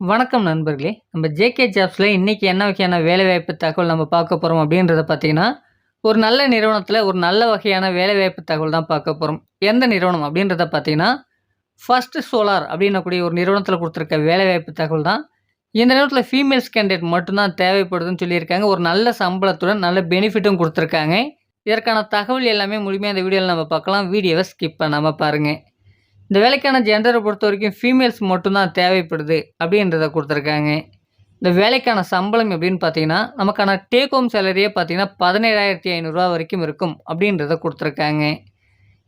வணக்கம் நண்பர்களே! நம்ம ஜேகே ஜாப்ஸில் இன்றைக்கி என்ன வகையான வேலைவாய்ப்பு தகவல் நம்ம பார்க்க போகிறோம் அப்படின்றத பார்த்தீங்கன்னா, ஒரு நல்ல நிறுவனத்தில் ஒரு நல்ல வகையான வேலைவாய்ப்பு தகவல் தான் பார்க்க போகிறோம் எந்த நிறுவனம் அப்படின்றத பார்த்தீங்கன்னா, ஃபஸ்ட்டு சோலார் அப்படின்னக்கூடிய ஒரு நிறுவனத்தில் கொடுத்துருக்க வேலைவாய்ப்பு தகவல் தான். இந்த நிறுவனத்தில் ஃபீமேல்ஸ் கேண்டிடேட் மட்டும்தான் தேவைப்படுதுன்னு சொல்லியிருக்காங்க. ஒரு நல்ல சம்பளத்துடன் நல்ல பெனிஃபிட்டும் கொடுத்துருக்காங்க இதற்கான தகவல் எல்லாமே முழுமையாக அந்த வீடியோவில் நம்ம பார்க்கலாம். வீடியோவை ஸ்கிப் பண்ணாமல் பாருங்கள் இந்த வேலைக்கான ஜென்ரலை பொறுத்த வரைக்கும் ஃபீமேல்ஸ் மட்டும்தான் தேவைப்படுது அப்படின்றத கொடுத்துருக்காங்க இந்த வேலைக்கான சம்பளம் எப்படின்னு பார்த்தீங்கன்னா, நமக்கான டேக் ஹோம் சேலரியே பார்த்தீங்கன்னா, பதினேழாயிரத்தி ஐநூறுரூவா வரைக்கும் இருக்கும் அப்படின்றத கொடுத்துருக்காங்க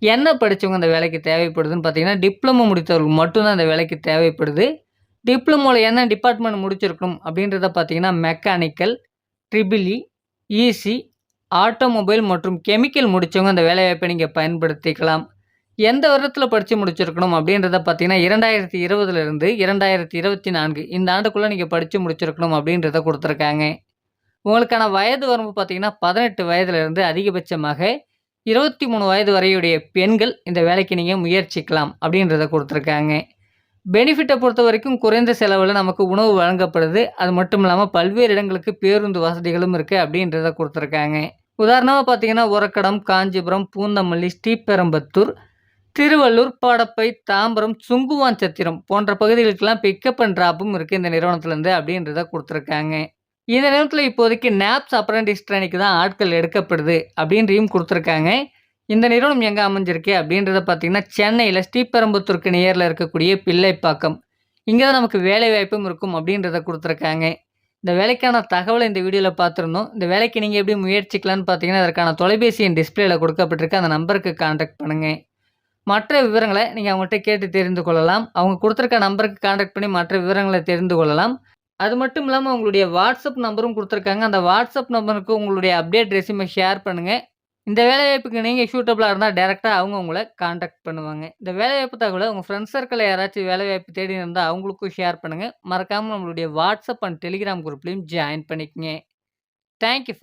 என்ன படிச்சவங்க இந்த வேலைக்கு தேவைப்படுதுன்னு பார்த்தீங்கன்னா, டிப்ளமோ முடித்தவர்கள் மட்டும் தான் இந்த வேலைக்கு தேவைப்படுது. டிப்ளமோவில் என்ன டிபார்ட்மெண்ட் முடிச்சிருக்கணும் அப்படின்றத பார்த்தீங்கன்னா, மெக்கானிக்கல், ட்ரிபிள் இசி, ஆட்டோமொபைல் மற்றும் கெமிக்கல் முடித்தவங்க அந்த வேலைவாய்ப்பை நீங்கள் பயன்படுத்திக்கலாம். எந்த வருடத்தில் படித்து முடிச்சிருக்கணும் அப்படின்றத பார்த்தீங்கன்னா, 2020லிருந்து 2024 இந்த ஆண்டுக்குள்ளே நீங்கள் படித்து முடிச்சிருக்கணும் அப்படின்றத கொடுத்துருக்காங்க. உங்களுக்கான வயது வரம்பு பார்த்தீங்கன்னா, பதினெட்டு வயதுலேருந்து அதிகபட்சமாக 23 வயது வரையுடைய பெண்கள் இந்த வேலைக்கு நீங்கள் முயற்சிக்கலாம் அப்படின்றத கொடுத்துருக்காங்க. பெனிஃபிட்டை பொறுத்த வரைக்கும் குறைந்த செலவில் நமக்கு உணவு வழங்கப்படுது. அது மட்டும் இல்லாமல் பல்வேறு இடங்களுக்கு பேருந்து வசதிகளும் இருக்குது அப்படின்றத கொடுத்துருக்காங்க. உதாரணமாக பார்த்தீங்கன்னா, உரக்கடம் காஞ்சிபுரம், பூந்தமல்லி, ஸ்ரீபெரும்பத்தூர் திருவள்ளூர், படப்பை, தாம்பரம், சுங்குவான்சத்திரம் போன்ற பகுதிகளுக்கெல்லாம் பிக்கப் அண்ட் ட்ராப்பும் இருக்குது இந்த நிறுவனத்துலேருந்து அப்படின்றத கொடுத்துருக்காங்க. இந்த நேரத்தில் இப்போதைக்கு நேப்ஸ் அப்ரண்டிஸ் ட்ரெய்னிக்கு தான் ஆட்கள் எடுக்கப்படுது அப்படின்றையும் கொடுத்துருக்காங்க. இந்த நிறுவனம் எங்கே அமைஞ்சிருக்கு அப்படின்றத பார்த்தீங்கன்னா, சென்னையில் ஸ்ரீபெரும்புத்தூருக்கு நேரில் இருக்கக்கூடிய பிள்ளைப்பாக்கம். இங்கே தான் நமக்கு வேலைவாய்ப்பும் இருக்கும் அப்படின்றத கொடுத்துருக்காங்க. இந்த வேலைக்கான தகவலை இந்த வீடியோவில் பார்த்துருந்தோம். இந்த வேலைக்கு நீங்கள் எப்படி முயற்சிக்கலாம்னு பார்த்தீங்கன்னா, அதற்கான தொலைபேசி என் டிஸ்பிளேயில் கொடுக்கப்பட்டிருக்கு. அந்த நம்பருக்கு கான்டாக்ட் பண்ணுங்கள் மற்ற விவரங்களை நீங்கள் அவங்கள்ட்ட கேட்டு தெரிந்து கொள்ளலாம். அவங்க கொடுத்துருக்க நம்பருக்கு காண்டாக்ட் பண்ணி மற்ற விவரங்களை தெரிந்து கொள்ளலாம். அது மட்டும் இல்லாமல் உங்களுடைய வாட்ஸ்அப் நம்பரும் கொடுத்துருக்காங்க அந்த வாட்ஸ்அப் நம்பருக்கு உங்களுடைய அப்டேட் ரெசியூமை ஷேர் பண்ணுங்கள் இந்த வேலைவாய்ப்புக்கு நீங்கள் சூட்டபுளாக இருந்தால் டேரெக்டாக அவங்க உங்களை காண்டாக்ட் பண்ணுவாங்க. இந்த வேலைவாய்ப்பு தகவல உங்கள் ஃப்ரெண்ட்ஸ் சர்க்கிளில் யாராச்சும் வேலைவாய்ப்பு தேடின்னு இருந்தால் அவங்களுக்கும் ஷேர் பண்ணுங்கள் மறக்காமல் நம்மளுடைய வாட்ஸ்அப் அண்ட் டெலிகிராம் குரூப்லேயும் ஜாயின் பண்ணிக்கங்க. Thank you